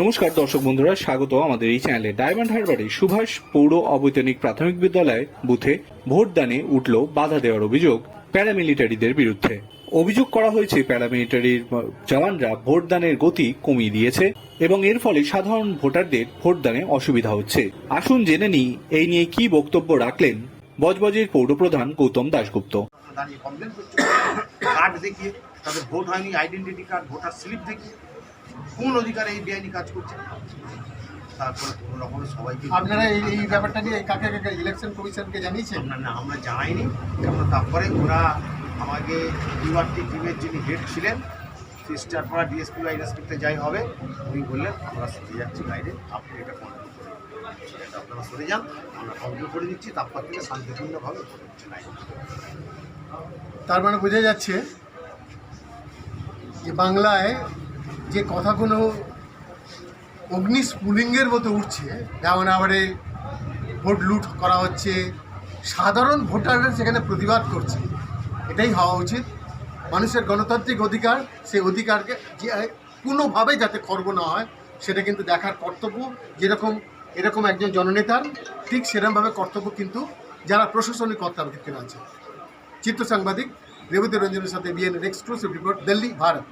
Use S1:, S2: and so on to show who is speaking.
S1: নমস্কার দর্শক বন্ধুরা, স্বাগত আমাদের এই চ্যানেলে। ডায়মন্ড হারবারে সুভাষ পৌর অবৈতনিক প্রাথমিক বিদ্যালয় বুথে ভোটদানে উঠল বাধা দেওয়ার অভিযোগ প্যারামিলিটারিদের বিরুদ্ধে। অভিযোগ করা হয়েছে, প্যারামিলিটারির জওয়ানরা ভোটদানের গতি কমিয়ে দিয়েছে এবং এর ফলে সাধারণ ভোটারদের ভোটদানে অসুবিধা হচ্ছে। আসুন জেনে নিই, এই নিয়ে কি বক্তব্য রাখলেন বজবজের পৌরপ্রধান গৌতম দাশগুপ্ত।
S2: কার্ড দেখিয়ে, তাদের ভোট হয়নি আইডেন্টিটি কার্ড ভোটার স্লিপ দেখিয়ে। কোন অধিকারে এই বেআইনি কাজ করছে? তারপরে কোনো রকমের সবাইকে
S3: আপনারা এই এই ব্যাপারটা নিয়ে কাকে কাকে ইলেকশন কমিশনকে জানিয়েছেন?
S2: আমরা না আমরা জানাইনি। আমরা তারপরে ওরা আমাকে ইউআরটি টিমের যিনি হেড ছিলেন সিস্টারপাড়া ডিএসপি বা ইন্সপেক্টর যাই হবে উনি বললেন আমরা সরে যাচ্ছি বাইরে আপনি এটা কন্ট্রোল করে এটা আপনারা সরে যান আমরা কন্ট্রোল করে দিচ্ছি তারপর থেকে শান্তিপূর্ণভাবে হচ্ছে
S3: তার মানে বোঝা যাচ্ছে যে বাংলায় যে কথাগুলো অগ্নি স্ফুলিঙ্গের মতো উঠছে, যেমন আবারে ভোট লুট করা হচ্ছে, সাধারণ ভোটাররা সেখানে প্রতিবাদ করছে, এটাই হওয়া উচিত। মানুষের গণতান্ত্রিক অধিকার, সেই অধিকারকে যে কোনোভাবে যাতে খর্ব না হয়, সেটা কিন্তু দেখার কর্তব্য। যেরকম, এরকম একজন জননেতার ঠিক সেরকমভাবে কর্তব্য কিন্তু যারা প্রশাসনিক কর্তার ক্ষেত্রে আছে। চিত্র সাংবাদিক রেবতী রঞ্জনের সাথে বিএনের এক্সক্লুসিভ রিপোর্ট দিল্লি, ভারত।